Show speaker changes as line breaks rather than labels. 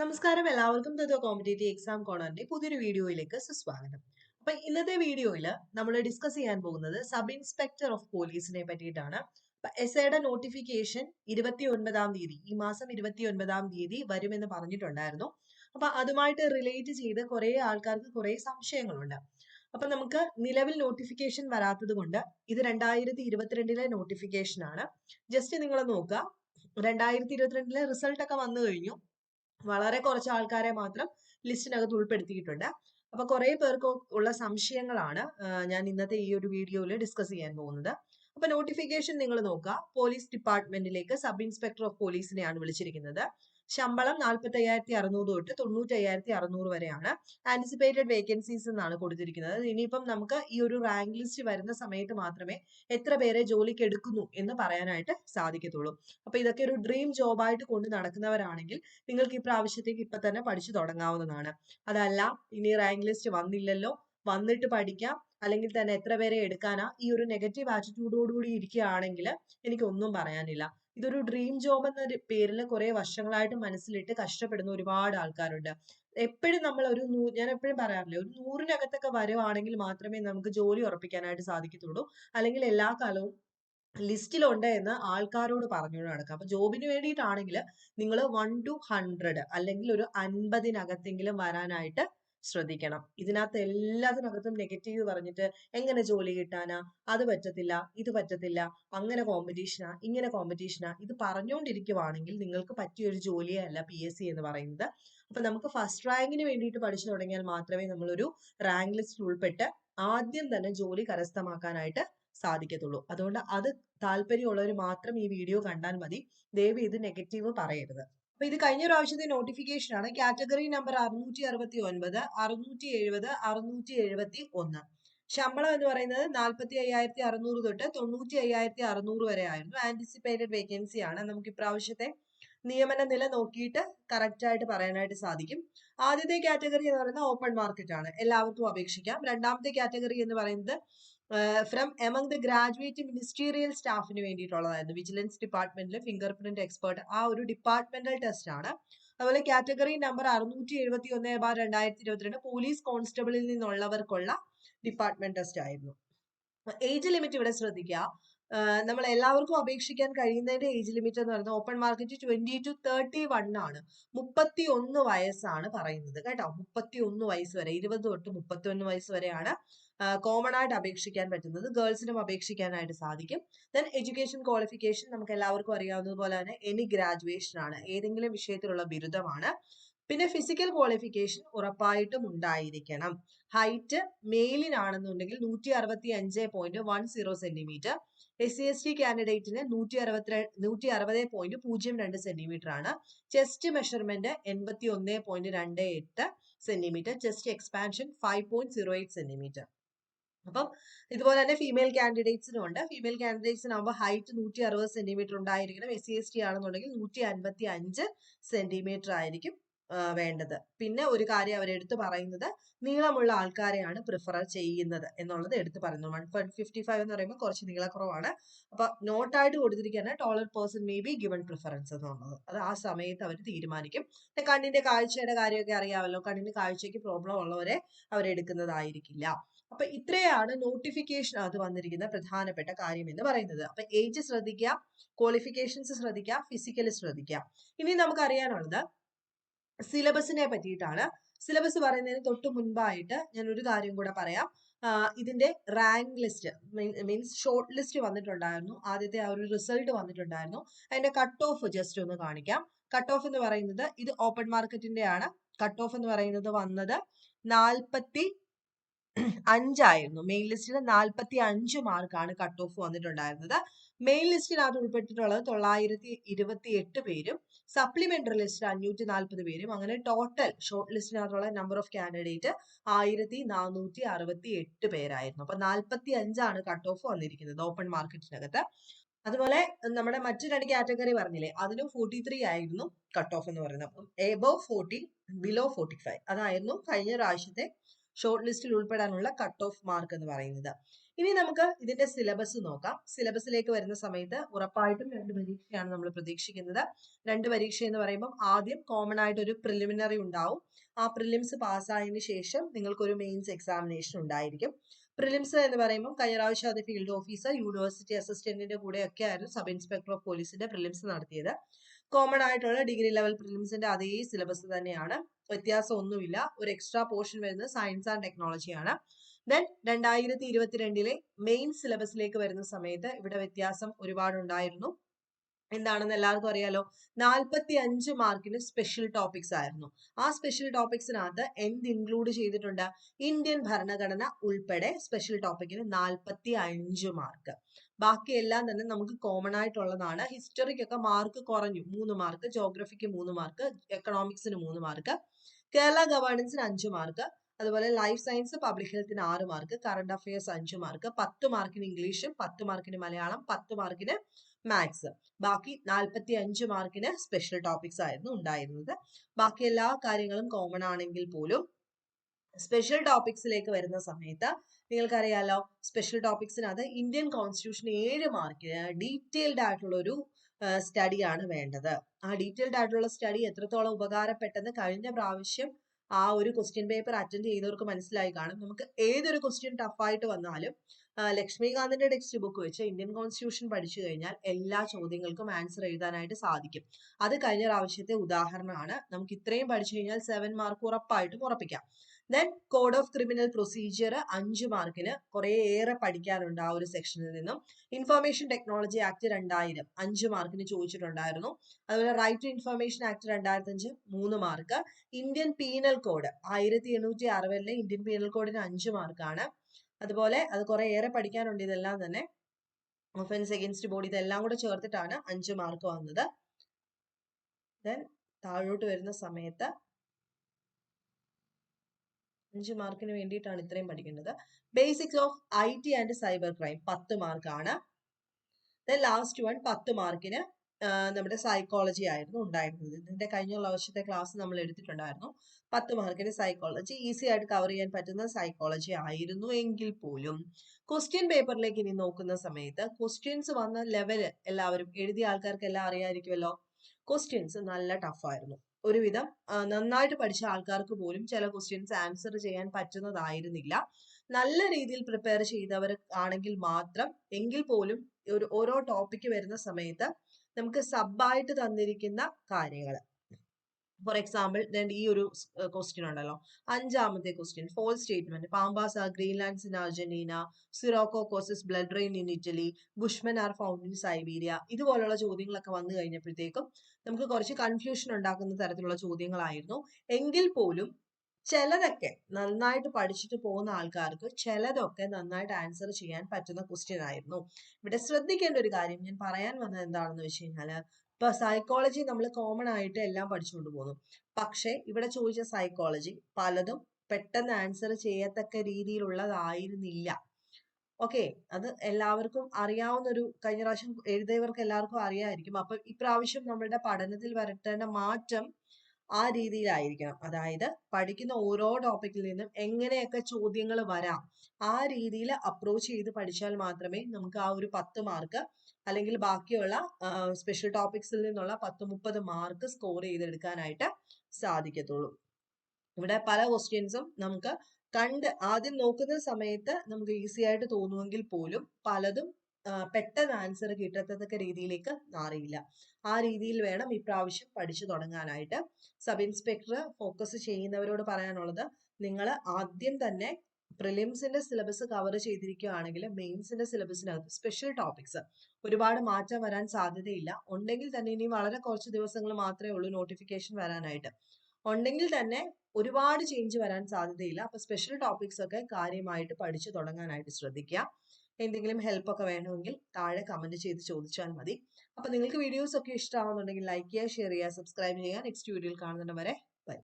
നമസ്കാരം. എല്ലാവർക്കും തത്വ competitive exam കോണറിന്റെ പുതിയൊരു വീഡിയോയിലേക്ക് സുസ്വാഗതം. അപ്പൊ ഇന്നത്തെ വീഡിയോയിൽ നമ്മൾ ഡിസ്കസ് ചെയ്യാൻ പോകുന്നത് സബ് ഇൻസ്പെക്ടർ ഓഫ് പോലീസിനെ പറ്റിയിട്ടാണ്. അപ്പൊ എസ് ഐയുടെ നോട്ടിഫിക്കേഷൻ ഇരുപത്തി ഒൻപതാം തീയതി ഈ മാസം ഇരുപത്തി ഒൻപതാം തീയതി വരുമെന്ന് പറഞ്ഞിട്ടുണ്ടായിരുന്നു. അപ്പൊ അതുമായിട്ട് റിലേറ്റ് ചെയ്ത് കുറെ ആൾക്കാർക്ക് കുറെ സംശയങ്ങളുണ്ട്. അപ്പൊ നമുക്ക് നിലവിൽ നോട്ടിഫിക്കേഷൻ വരാത്തത് കൊണ്ട് ഇത് രണ്ടായിരത്തി ഇരുപത്തിരണ്ടിലെ നോട്ടിഫിക്കേഷൻ ആണ്. ജസ്റ്റ് നിങ്ങൾ നോക്കുക. രണ്ടായിരത്തി ഇരുപത്തിരണ്ടിലെ റിസൾട്ട് ഒക്കെ വന്നു കഴിഞ്ഞു. വളരെ കുറച്ച് ആൾക്കാരെ മാത്രം ലിസ്റ്റിനകത്ത് ഉൾപ്പെടുത്തിയിട്ടുണ്ട്. അപ്പൊ കുറെ പേർക്ക് ഉള്ള സംശയങ്ങളാണ് ഞാൻ ഇന്നത്തെ ഈ ഒരു വീഡിയോയിൽ ഡിസ്കസ് ചെയ്യാൻ പോകുന്നത്. അപ്പൊ നോട്ടിഫിക്കേഷൻ നിങ്ങൾ നോക്കുക. പോലീസ് ഡിപ്പാർട്ട്മെന്റിലേക്ക് സബ് ഇൻസ്പെക്ടർ ഓഫ് പോലീസിനെയാണ് വിളിച്ചിരിക്കുന്നത്. ശമ്പളം നാൽപ്പത്തി അയ്യായിരത്തി അറുന്നൂറ് തൊട്ട് തൊണ്ണൂറ്റി അയ്യായിരത്തി അറുന്നൂറ് വരെയാണ്. ആന്റിസിപ്പേറ്റഡ് വേക്കൻസീസ് എന്നാണ് കൊടുത്തിരിക്കുന്നത്. ഇനിയിപ്പം നമുക്ക് ഈ ഒരു റാങ്ക് ലിസ്റ്റ് വരുന്ന സമയത്ത് മാത്രമേ എത്ര പേരെ ജോലിക്ക് എടുക്കുന്നു എന്ന് പറയാനായിട്ട് സാധിക്കത്തുള്ളൂ. അപ്പൊ ഇതൊക്കെ ഒരു ഡ്രീം ജോബായിട്ട് കൊണ്ട് നടക്കുന്നവരാണെങ്കിൽ നിങ്ങൾക്ക് ഈ പ്രാവശ്യത്തേക്ക് ഇപ്പൊ തന്നെ പഠിച്ചു തുടങ്ങാവുന്നതാണ്. അതല്ല ഇനി റാങ്ക് ലിസ്റ്റ് വന്നില്ലല്ലോ വന്നിട്ട് പഠിക്കാം അല്ലെങ്കിൽ തന്നെ എത്ര പേരെ എടുക്കാനാ ഈ ഒരു നെഗറ്റീവ് ആറ്റിറ്റ്യൂഡോടുകൂടി ഇരിക്കുകയാണെങ്കിൽ എനിക്കൊന്നും പറയാനില്ല. ഇതൊരു ഡ്രീം ജോബ് എന്ന പേരിൽ കുറെ വർഷങ്ങളായിട്ട് മനസ്സിലിട്ട് കഷ്ടപ്പെടുന്ന ഒരുപാട് ആൾക്കാരുണ്ട്. എപ്പോഴും നമ്മൾ ഒരു ഞാൻ എപ്പോഴും പറയാറില്ലേ ഒരു നൂറിനകത്തൊക്കെ വരുവാണെങ്കിൽ മാത്രമേ നമുക്ക് ജോലി ഉറപ്പിക്കാനായിട്ട് സാധിക്കത്തുള്ളൂ. അല്ലെങ്കിൽ എല്ലാ കാലവും ലിസ്റ്റിലുണ്ട് എന്ന് ആൾക്കാരോട് പറഞ്ഞുകൊണ്ട് നടക്കാം അപ്പൊ ജോബിന് വേണ്ടിയിട്ടാണെങ്കിൽ നിങ്ങൾ വൺ ടു ഹൺഡ്രഡ് അല്ലെങ്കിൽ ഒരു അൻപതിനകത്തെങ്കിലും വരാനായിട്ട് ശ്രദ്ധിക്കണം. ഇതിനകത്ത് എല്ലാത്തിനകത്തും നെഗറ്റീവ് പറഞ്ഞിട്ട് എങ്ങനെ ജോലി കിട്ടാനാ? അത് പറ്റത്തില്ല ഇത് പറ്റത്തില്ല അങ്ങനെ കോമ്പറ്റീഷനാ ഇങ്ങനെ കോമ്പറ്റീഷനാ ഇത് പറഞ്ഞുകൊണ്ടിരിക്കുവാണെങ്കിൽ നിങ്ങൾക്ക് പറ്റിയ ഒരു ജോലിയേ അല്ല പി എസ് സി എന്ന് പറയുന്നത്. അപ്പൊ നമുക്ക് ഫസ്റ്റ് റാങ്കിന് വേണ്ടിയിട്ട് പഠിച്ചു തുടങ്ങിയാൽ മാത്രമേ നമ്മളൊരു റാങ്ക് ലിസ്റ്റിൽ ഉൾപ്പെട്ട് ആദ്യം തന്നെ ജോലി കരസ്ഥമാക്കാനായിട്ട് സാധിക്കത്തുള്ളൂ. അതുകൊണ്ട് അത് താല്പര്യമുള്ളവർ മാത്രം ഈ വീഡിയോ കണ്ടാൽ മതി. ദയവ് ഇത് നെഗറ്റീവ് പറയരുത്. അപ്പൊ ഇത് കഴിഞ്ഞ പ്രാവശ്യത്തെ നോട്ടിഫിക്കേഷൻ ആണ്. കാറ്റഗറി നമ്പർ അറുന്നൂറ്റി അറുപത്തി ഒൻപത് അറുന്നൂറ്റി എഴുപത് അറുന്നൂറ്റി എഴുപത്തി ഒന്ന് ശമ്പളം എന്ന് പറയുന്നത് നാൽപ്പത്തി അയ്യായിരത്തി അറുന്നൂറ് തൊട്ട് തൊണ്ണൂറ്റി അയ്യായിരത്തി അറുന്നൂറ് വരെ ആയിരുന്നു. ആന്റിസിപ്പേറ്റഡ് വേക്കൻസി ആണ്. നമുക്ക് ഇപ്രാവശ്യത്തെ നിയമന നില നോക്കിയിട്ട് കറക്റ്റ് ആയിട്ട് പറയാനായിട്ട് സാധിക്കും. ആദ്യത്തെ കാറ്റഗറി എന്ന് പറയുന്നത് ഓപ്പൺ മാർക്കറ്റ് ആണ്. എല്ലാവർക്കും അപേക്ഷിക്കാം. രണ്ടാമത്തെ കാറ്റഗറി എന്ന് പറയുന്നത് from among the graduate ministerial സ്റ്റാഫിന് വേണ്ടിയിട്ടുള്ളതായിരുന്നു. വിജിലൻസ് ഡിപ്പാർട്ട്മെന്റിലെ ഫിംഗർ പ്രിന്റ് എക്സ്പേർട്ട് ആ ഒരു ഡിപ്പാർട്ട്മെന്റൽ ടെസ്റ്റ് ആണ്. അതുപോലെ കാറ്റഗറി നമ്പർ അറുന്നൂറ്റി എഴുപത്തി ഒന്ന് ബാർ രണ്ടായിരത്തി ഇരുപത്തിരണ്ട് പോലീസ് കോൺസ്റ്റബിളിൽ നിന്നുള്ളവർക്കുള്ള ഡിപ്പാർട്ട്മെന്റ് ടെസ്റ്റ് ആയിരുന്നു. ഏജ് ലിമിറ്റ് ഇവിടെ ശ്രദ്ധിക്കുക. നമ്മൾ എല്ലാവർക്കും അപേക്ഷിക്കാൻ കഴിയുന്നതിന്റെ ഏജ് ലിമിറ്റ് എന്ന് പറയുന്നത് open market twenty two thirty one ആണ്. മുപ്പത്തി ഒന്ന് വയസ്സാണ് പറയുന്നത്. കേട്ടോ? മുപ്പത്തി ഒന്ന് വയസ്സ് വരെ ഇരുപത് തൊട്ട് മുപ്പത്തി ഒന്ന് വയസ്സ് വരെയാണ് കോമൺ ആയിട്ട് അപേക്ഷിക്കാൻ പറ്റുന്നത് ഗേൾസിനും അപേക്ഷിക്കാനായിട്ട് സാധിക്കും. ദെൻ എഡ്യൂക്കേഷൻ ക്വാളിഫിക്കേഷൻ നമുക്ക് എല്ലാവർക്കും അറിയാവുന്നതുപോലെ തന്നെ എനി ഗ്രാജുവേഷൻ ആണ്. ഏതെങ്കിലും വിഷയത്തിലുള്ള ബിരുദമാണ്. പിന്നെ ഫിസിക്കൽ ക്വാളിഫിക്കേഷൻ ഉറപ്പായിട്ടും ഉണ്ടായിരിക്കണം. ഹൈറ്റ് മെയിലിനാണെന്നുണ്ടെങ്കിൽ നൂറ്റി അറുപത്തി അഞ്ച് point one zero centimetre S C S T കാൻഡിഡേറ്റിന് നൂറ്റി അറുപത്തി നൂറ്റി അറുപത് പോയിന്റ് പൂജ്യം രണ്ട് സെന്റിമീറ്റർ ആണ്. ചെസ്റ്റ് മെഷർമെന്റ് എൺപത്തി ഒന്ന് പോയിന്റ് രണ്ട് എട്ട് centimetre chest expansion five point zero eight centimetre അപ്പം ഇതുപോലെ തന്നെ ഫീമെയിൽ കാൻഡിഡേറ്റ്സിനും ഉണ്ട്. ഫീമെയിൽ കാൻഡിഡേറ്റ്സിനാകുമ്പോൾ ഹൈറ്റ് നൂറ്റി അറുപത് സെന്റിമീറ്റർ ഉണ്ടായിരിക്കണം. എസ് സി എസ് ടി ആണെന്നുണ്ടെങ്കിൽ നൂറ്റി അൻപത്തി അഞ്ച് സെന്റിമീറ്റർ ആയിരിക്കും. വേണ്ടത്. പിന്നെ ഒരു കാര്യം അവർ എടുത്തു പറയുന്നത് നീളമുള്ള ആൾക്കാരെയാണ് പ്രിഫർ ചെയ്യുന്നത് എന്നുള്ളത് എടുത്തു പറയുന്നു. വൺ ഫിഫ്റ്റി ഫൈവ് എന്ന് പറയുമ്പോൾ കുറച്ച് നീളക്കുറവാണ്. അപ്പൊ നോട്ടായിട്ട് കൊടുത്തിരിക്കുന്ന taller person may be given preference എന്നുള്ളത്. അത് ആ സമയത്ത് അവർ തീരുമാനിക്കും. കണ്ണിന്റെ കാഴ്ചയുടെ കാര്യമൊക്കെ അറിയാമല്ലോ. കണ്ണിന് കാഴ്ചയ്ക്ക് പ്രോബ്ലം ഉള്ളവരെ അവരെടുക്കുന്നതായിരിക്കില്ല അപ്പൊ ഇത്രയാണ് നോട്ടിഫിക്കേഷൻ അത് വന്നിരിക്കുന്ന പ്രധാനപ്പെട്ട കാര്യം എന്ന് പറയുന്നത്. അപ്പൊ ഏജ് ശ്രദ്ധിക്കുക ക്വാളിഫിക്കേഷൻസ് ശ്രദ്ധിക്കുക ഫിസിക്കൽ ശ്രദ്ധിക്കുക. ഇനി നമുക്ക് അറിയാനുള്ളത് സിലബസിനെ പറ്റിയിട്ടാണ്. സിലബസ് പറയുന്നതിന് തൊട്ട് മുൻപായിട്ട് ഞാൻ ഒരു കാര്യം കൂടെ പറയാം. ഇതിന്റെ rank list means short list വന്നിട്ടുണ്ടായിരുന്നു. ആദ്യത്തെ ആ ഒരു റിസൾട്ട് വന്നിട്ടുണ്ടായിരുന്നു. അതിന്റെ കട്ട് ഓഫ് ജസ്റ്റ് ഒന്ന് കാണിക്കാം. കട്ട് ഓഫ് എന്ന് പറയുന്നത് ഇത് ഓപ്പൺ മാർക്കറ്റിന്റെ ആണ്. കട്ട് ഓഫ് എന്ന് പറയുന്നത് വന്നത് നാൽപ്പത്തി അഞ്ചായിരുന്നു മെയിൻ ലിസ്റ്റിൽ നാൽപ്പത്തി അഞ്ച് മാർക്കാണ് കട്ട് ഓഫ് വന്നിട്ടുണ്ടായിരുന്നത്. മെയിൻ ലിസ്റ്റിനകത്ത് ഉൾപ്പെട്ടിട്ടുള്ളത് തൊള്ളായിരത്തി ഇരുപത്തി എട്ട് പേരും സപ്ലിമെന്ററി ലിസ്റ്റിൽ അഞ്ഞൂറ്റി നാൽപ്പത് പേരും. അങ്ങനെ ടോട്ടൽ ഷോർട്ട് ലിസ്റ്റിനകത്തുള്ള നമ്പർ ഓഫ് കാൻഡിഡേറ്റ് ആയിരത്തി നാനൂറ്റി അറുപത്തി എട്ട് പേരായിരുന്നു. അപ്പൊ നാൽപ്പത്തി അഞ്ചാണ് കട്ട് ഓഫ് വന്നിരിക്കുന്നത് ഓപ്പൺ മാർക്കറ്റിനകത്ത് അതുപോലെ നമ്മുടെ മറ്റു രണ്ട് കാറ്റഗറി പറഞ്ഞില്ലേ അതിലും ഫോർട്ടി ത്രീ ആയിരുന്നു കട്ട് ഓഫ് എന്ന് പറയുന്നത്. Above forty below forty five അതായിരുന്നു കഴിഞ്ഞ പ്രാവശ്യത്തെ ഷോർട്ട് ലിസ്റ്റിൽ ഉൾപ്പെടാനുള്ള കട്ട് ഓഫ് മാർക്ക് എന്ന് പറയുന്നത്. ഇനി നമുക്ക് ഇതിന്റെ സിലബസ് നോക്കാം. സിലബസിലേക്ക് വരുന്ന സമയത്ത് ഉറപ്പായിട്ടും രണ്ട് പരീക്ഷയാണ് നമ്മൾ പ്രതീക്ഷിക്കുന്നത്. രണ്ട് പരീക്ഷ എന്ന് പറയുമ്പോൾ ആദ്യം കോമൺ ആയിട്ട് ഒരു പ്രിലിമിനറി ഉണ്ടാവും. ആ പ്രിലിംസ് പാസ്സായതിനു ശേഷം നിങ്ങൾക്ക് ഒരു മെയിൻസ് എക്സാമിനേഷൻ ഉണ്ടായിരിക്കും. പ്രിലിംസ് എന്ന് പറയുമ്പോൾ കഴിഞ്ഞ പ്രാവശ്യം അത് ഫീൽഡ് ഓഫീസർ യൂണിവേഴ്സിറ്റി അസിസ്റ്റന്റിന്റെ കൂടെ ഒക്കെ ആയിരുന്നു സബ് ഇൻസ്പെക്ടർ ഓഫ് പോലീസിന്റെ പ്രിലിംസ് നടത്തിയത്. കോമൺ ആയിട്ടുള്ള ഡിഗ്രി ലെവൽ പ്രിലിംസിന്റെ അതേ സിലബസ് തന്നെയാണ്. വ്യത്യാസം ഒന്നുമില്ല. ഒരു എക്സ്ട്രാ പോർഷൻ വരുന്നത് സയൻസ് ആൻഡ് ടെക്നോളജി ആണ്. ദെൻ രണ്ടായിരത്തി ഇരുപത്തിരണ്ടിലെ മെയിൻ സിലബസിലേക്ക് വരുന്ന സമയത്ത് ഇവിടെ വ്യത്യാസം ഒരുപാടുണ്ടായിരുന്നു. എന്താണെന്ന് എല്ലാവർക്കും അറിയാലോ? നാൽപ്പത്തി അഞ്ച് മാർക്കിന് സ്പെഷ്യൽ ടോപ്പിക്സ് ആയിരുന്നു. ആ സ്പെഷ്യൽ ടോപ്പിക്സിനകത്ത് എന്ത് ഇൻക്ലൂഡ് ചെയ്തിട്ടുണ്ട്? ഇന്ത്യൻ ഭരണഘടന ഉൾപ്പെടെ സ്പെഷ്യൽ ടോപ്പിക്കിന് നാൽപ്പത്തി അഞ്ച് മാർക്ക്. ബാക്കിയെല്ലാം തന്നെ നമുക്ക് കോമൺ ആയിട്ടുള്ളതാണ്. ഹിസ്റ്ററിക്കൊക്കെ മാർക്ക് കുറഞ്ഞു. മൂന്ന് മാർക്ക് ജോഗ്രഫിക്ക് മൂന്ന് മാർക്ക് എക്കണോമിക്സിന് മൂന്ന് മാർക്ക് കേരള ഗവേണൻസിന് അഞ്ച് മാർക്ക് അതുപോലെ ലൈഫ് സയൻസ് പബ്ലിക് ഹെൽത്തിന് ആറ് മാർക്ക് കറണ്ട് അഫയേഴ്സ് അഞ്ച് മാർക്ക് പത്ത് മാർക്കിന് ഇംഗ്ലീഷും പത്ത് മാർക്കിന് മലയാളം പത്ത് മാർക്കിന് മാത്സ് ബാക്കി നാൽപ്പത്തി അഞ്ച് മാർക്കിന് സ്പെഷ്യൽ ടോപ്പിക്സ് ആയിരുന്നു ഉണ്ടായിരുന്നത്. ബാക്കി എല്ലാ കാര്യങ്ങളും കോമൺ ആണെങ്കിൽ പോലും സ്പെഷ്യൽ ടോപ്പിക്സിലേക്ക് വരുന്ന സമയത്ത് നിങ്ങൾക്കറിയാലോ സ്പെഷ്യൽ ടോപ്പിക്സിനകത്ത് ഇന്ത്യൻ കോൺസ്റ്റിറ്റ്യൂഷൻ ഏഴ് മാർക്കിന് ഡീറ്റെയിൽഡ് ആയിട്ടുള്ള ഒരു സ്റ്റഡിയാണ് വേണ്ടത്. ആ ഡീറ്റെയിൽഡ് ആയിട്ടുള്ള സ്റ്റഡി എത്രത്തോളം ഉപകാരപ്പെട്ടെന്ന് കഴിഞ്ഞ പ്രാവശ്യം ആ ഒരു ക്വസ്റ്റ്യൻ പേപ്പർ അറ്റൻഡ് ചെയ്തവർക്ക് മനസ്സിലായി കാണും. നമുക്ക് ഏതൊരു ക്വസ്റ്റ്യൻ ടഫായിട്ട് വന്നാലും ലക്ഷ്മികാന്തിന്റെ ടെക്സ്റ്റ് ബുക്ക് വെച്ച് ഇന്ത്യൻ കോൺസ്റ്റിറ്റ്യൂഷൻ പഠിച്ചു കഴിഞ്ഞാൽ എല്ലാ ചോദ്യങ്ങൾക്കും ആൻസർ എഴുതാനായിട്ട് സാധിക്കും. അത് കഴിഞ്ഞ പ്രാവശ്യത്തെ ഉദാഹരണമാണ്. നമുക്ക് ഇത്രയും പഠിച്ചു കഴിഞ്ഞാൽ സെവൻ മാർക്ക് ഉറപ്പായിട്ടും ഉറപ്പിക്കാം. Then code of criminal procedure അഞ്ച് മാർക്കിന് ഏറെ പഠിക്കാനുണ്ട് ആ ഒരു സെക്ഷനിൽ നിന്നും. ഇൻഫർമേഷൻ ടെക്നോളജി ആക്ട് രണ്ടായിരം അഞ്ച് മാർക്കിന് ചോദിച്ചിട്ടുണ്ടായിരുന്നു. അതുപോലെ റൈറ്റ് ടു ഇൻഫർമേഷൻ ആക്ട് രണ്ടായിരത്തി അഞ്ച് മൂന്ന് മാർക്ക് ഇന്ത്യൻ പീനൽ കോഡ് ആയിരത്തി എണ്ണൂറ്റി അറുപതിലെ ഇന്ത്യൻ പീനൽ കോഡിന് അഞ്ച് മാർക്കാണ് അതുപോലെ അത് കുറെ ഏറെ പഠിക്കാനുണ്ട് ഇതെല്ലാം തന്നെ. ഒഫൻസ് എഗൻസ്റ്റ് ബോഡി ഇതെല്ലാം കൂടെ ചേർത്തിട്ടാണ് അഞ്ച് മാർക്ക് വന്നത്. ദെൻ താഴോട്ട് വരുന്ന സമയത്ത് അഞ്ച് മാർക്കിന് വേണ്ടിയിട്ടാണ് ഇത്രയും പഠിക്കേണ്ടത്. Basics of I T and cyber crime പത്ത് മാർക്കാണ് ദെൻ ലാസ്റ്റ് വൺ പത്ത് മാർക്കിന് നമ്മുടെ സൈക്കോളജി ആയിരുന്നു ഉണ്ടായിരുന്നത്. ഇതിന്റെ കഴിഞ്ഞുള്ള വർഷത്തെ ക്ലാസ് നമ്മൾ എടുത്തിട്ടുണ്ടായിരുന്നു. പത്ത് മാർക്കിന്റെ സൈക്കോളജി ഈസി ആയിട്ട് കവർ ചെയ്യാൻ പറ്റുന്ന സൈക്കോളജി ആയിരുന്നു എങ്കിൽ പോലും. ക്വസ്റ്റ്യൻ പേപ്പറിലേക്ക് ഇനി നോക്കുന്ന സമയത്ത് ക്വസ്റ്റ്യൻസ് വന്ന ലെവൽ എല്ലാവരും എഴുതിയ ആൾക്കാർക്ക് എല്ലാം അറിയാമായിരിക്കുമല്ലോ ക്വസ്റ്റ്യൻസ് നല്ല ടഫായിരുന്നു ഒരുവിധം നന്നായിട്ട് പഠിച്ച ആൾക്കാർക്ക് പോലും ചില ക്വസ്റ്റ്യൻസ് ആൻസർ ചെയ്യാൻ പറ്റുന്നതായിരുന്നില്ല. നല്ല രീതിയിൽ പ്രിപ്പയർ ചെയ്തവർ ആണെങ്കിൽ മാത്രം എങ്കിൽ പോലും ഒരു ഓരോ ടോപ്പിക്ക് വരുന്ന സമയത്ത് നമുക്ക് സബായിട്ട് തന്നിരിക്കുന്ന കാര്യങ്ങൾ ഫോർ എക്സാമ്പിൾ ഈ ഒരു ക്വസ്റ്റ്യൻ ഉണ്ടല്ലോ. അഞ്ചാമത്തെ question false statement pampas pampas greenlands in Argentina sirocco blood rain in Italy bushman are found in Siberia ഇതുപോലുള്ള ചോദ്യങ്ങളൊക്കെ വന്നു കഴിഞ്ഞപ്പോഴത്തേക്കും നമുക്ക് കുറച്ച് കൺഫ്യൂഷൻ ഉണ്ടാക്കുന്ന തരത്തിലുള്ള ചോദ്യങ്ങളായിരുന്നു. എങ്കിൽ പോലും ചിലതൊക്കെ നന്നായിട്ട് പഠിച്ചിട്ട് പോകുന്ന ആൾക്കാർക്ക് ചിലതൊക്കെ നന്നായിട്ട് ആൻസർ ചെയ്യാൻ പറ്റുന്ന ക്വസ്റ്റ്യൻ ആയിരുന്നു. ഇവിടെ ശ്രദ്ധിക്കേണ്ട ഒരു കാര്യം ഞാൻ പറയാൻ വന്നത് എന്താണെന്ന് വെച്ച് കഴിഞ്ഞാൽ ഇപ്പൊ സൈക്കോളജി നമ്മൾ കോമൺ ആയിട്ട് എല്ലാം പഠിച്ചുകൊണ്ട് പോകുന്നു. പക്ഷെ ഇവിടെ ചോദിച്ച സൈക്കോളജി പലതും പെട്ടെന്ന് ആൻസർ ചെയ്യത്തക്ക രീതിയിലുള്ളതായിരുന്നില്ല. ഓക്കെ അത് എല്ലാവർക്കും അറിയാവുന്ന ഒരു കഴിഞ്ഞ പ്രാവശ്യം എഴുതിയവർക്ക് എല്ലാവർക്കും അറിയാമായിരിക്കും. അപ്പൊ ഇപ്രാവശ്യം നമ്മളുടെ പഠനത്തിൽ വരട്ടേണ്ട മാറ്റം ആ രീതിയിലായിരിക്കണം. അതായത് പഠിക്കുന്ന ഓരോ ടോപ്പിക്കിൽ നിന്നും എങ്ങനെയൊക്കെ ചോദ്യങ്ങൾ വരാം ആ രീതിയിൽ അപ്രോച്ച് ചെയ്ത് പഠിച്ചാൽ മാത്രമേ നമുക്ക് ആ ഒരു പത്ത് മാർക്ക് അല്ലെങ്കിൽ ബാക്കിയുള്ള സ്പെഷ്യൽ ടോപ്പിക്സിൽ നിന്നുള്ള പത്ത് മുപ്പത് മാർക്ക് സ്കോർ ചെയ്തെടുക്കാനായിട്ട് സാധിക്കത്തുള്ളൂ. ഇവിടെ പല ക്വസ്റ്റ്യൻസും നമുക്ക് കണ്ട് ആദ്യം നോക്കുന്ന സമയത്ത് നമുക്ക് ഈസി ആയിട്ട് തോന്നുമെങ്കിൽ പോലും പലതും പെട്ടെന്ന് ആൻസർ കിട്ടത്തക്ക രീതിയിലേക്ക് മാറിയില്ല. ആ രീതിയിൽ വേണം ഇപ്രാവശ്യം പഠിച്ചു തുടങ്ങാനായിട്ട്. സബ് ഇൻസ്പെക്ടർ ഫോക്കസ് ചെയ്യുന്നവരോട് പറയാനുള്ളത് നിങ്ങൾ ആദ്യം തന്നെ പ്രിലിംസിന്റെ സിലബസ് കവർ ചെയ്തിരിക്കുകയാണെങ്കിൽ മെയിൻസിന്റെ സിലബസിനകത്ത് സ്പെഷ്യൽ ടോപ്പിക്സ് ഒരുപാട് മാറ്റം വരാൻ സാധ്യതയില്ല. ഉണ്ടെങ്കിൽ തന്നെ ഇനി വളരെ കുറച്ച് ദിവസങ്ങൾ മാത്രമേ ഉള്ളൂ നോട്ടിഫിക്കേഷൻ വരാനായിട്ട്. ഉണ്ടെങ്കിൽ തന്നെ ഒരുപാട് ചേഞ്ച് വരാൻ സാധ്യതയില്ല. അപ്പൊ സ്പെഷ്യൽ ടോപ്പിക്സ് ഒക്കെ കാര്യമായിട്ട് പഠിച്ചു തുടങ്ങാനായിട്ട് ശ്രദ്ധിക്കുക. എന്തെങ്കിലും ഹെൽപ്പ് ഒക്കെ വേണമെങ്കിൽ താഴെ കമന്റ് ചെയ്ത് ചോദിച്ചാൽ മതി. അപ്പൊ നിങ്ങൾക്ക് വീഡിയോസ് ഒക്കെ ഇഷ്ടമാവുന്നുണ്ടെങ്കിൽ ലൈക്ക് ചെയ്യുക ഷെയർ ചെയ്യുക സബ്സ്ക്രൈബ് ചെയ്യുക. നെക്സ്റ്റ് വീഡിയോയിൽ കാണുന്നവരെ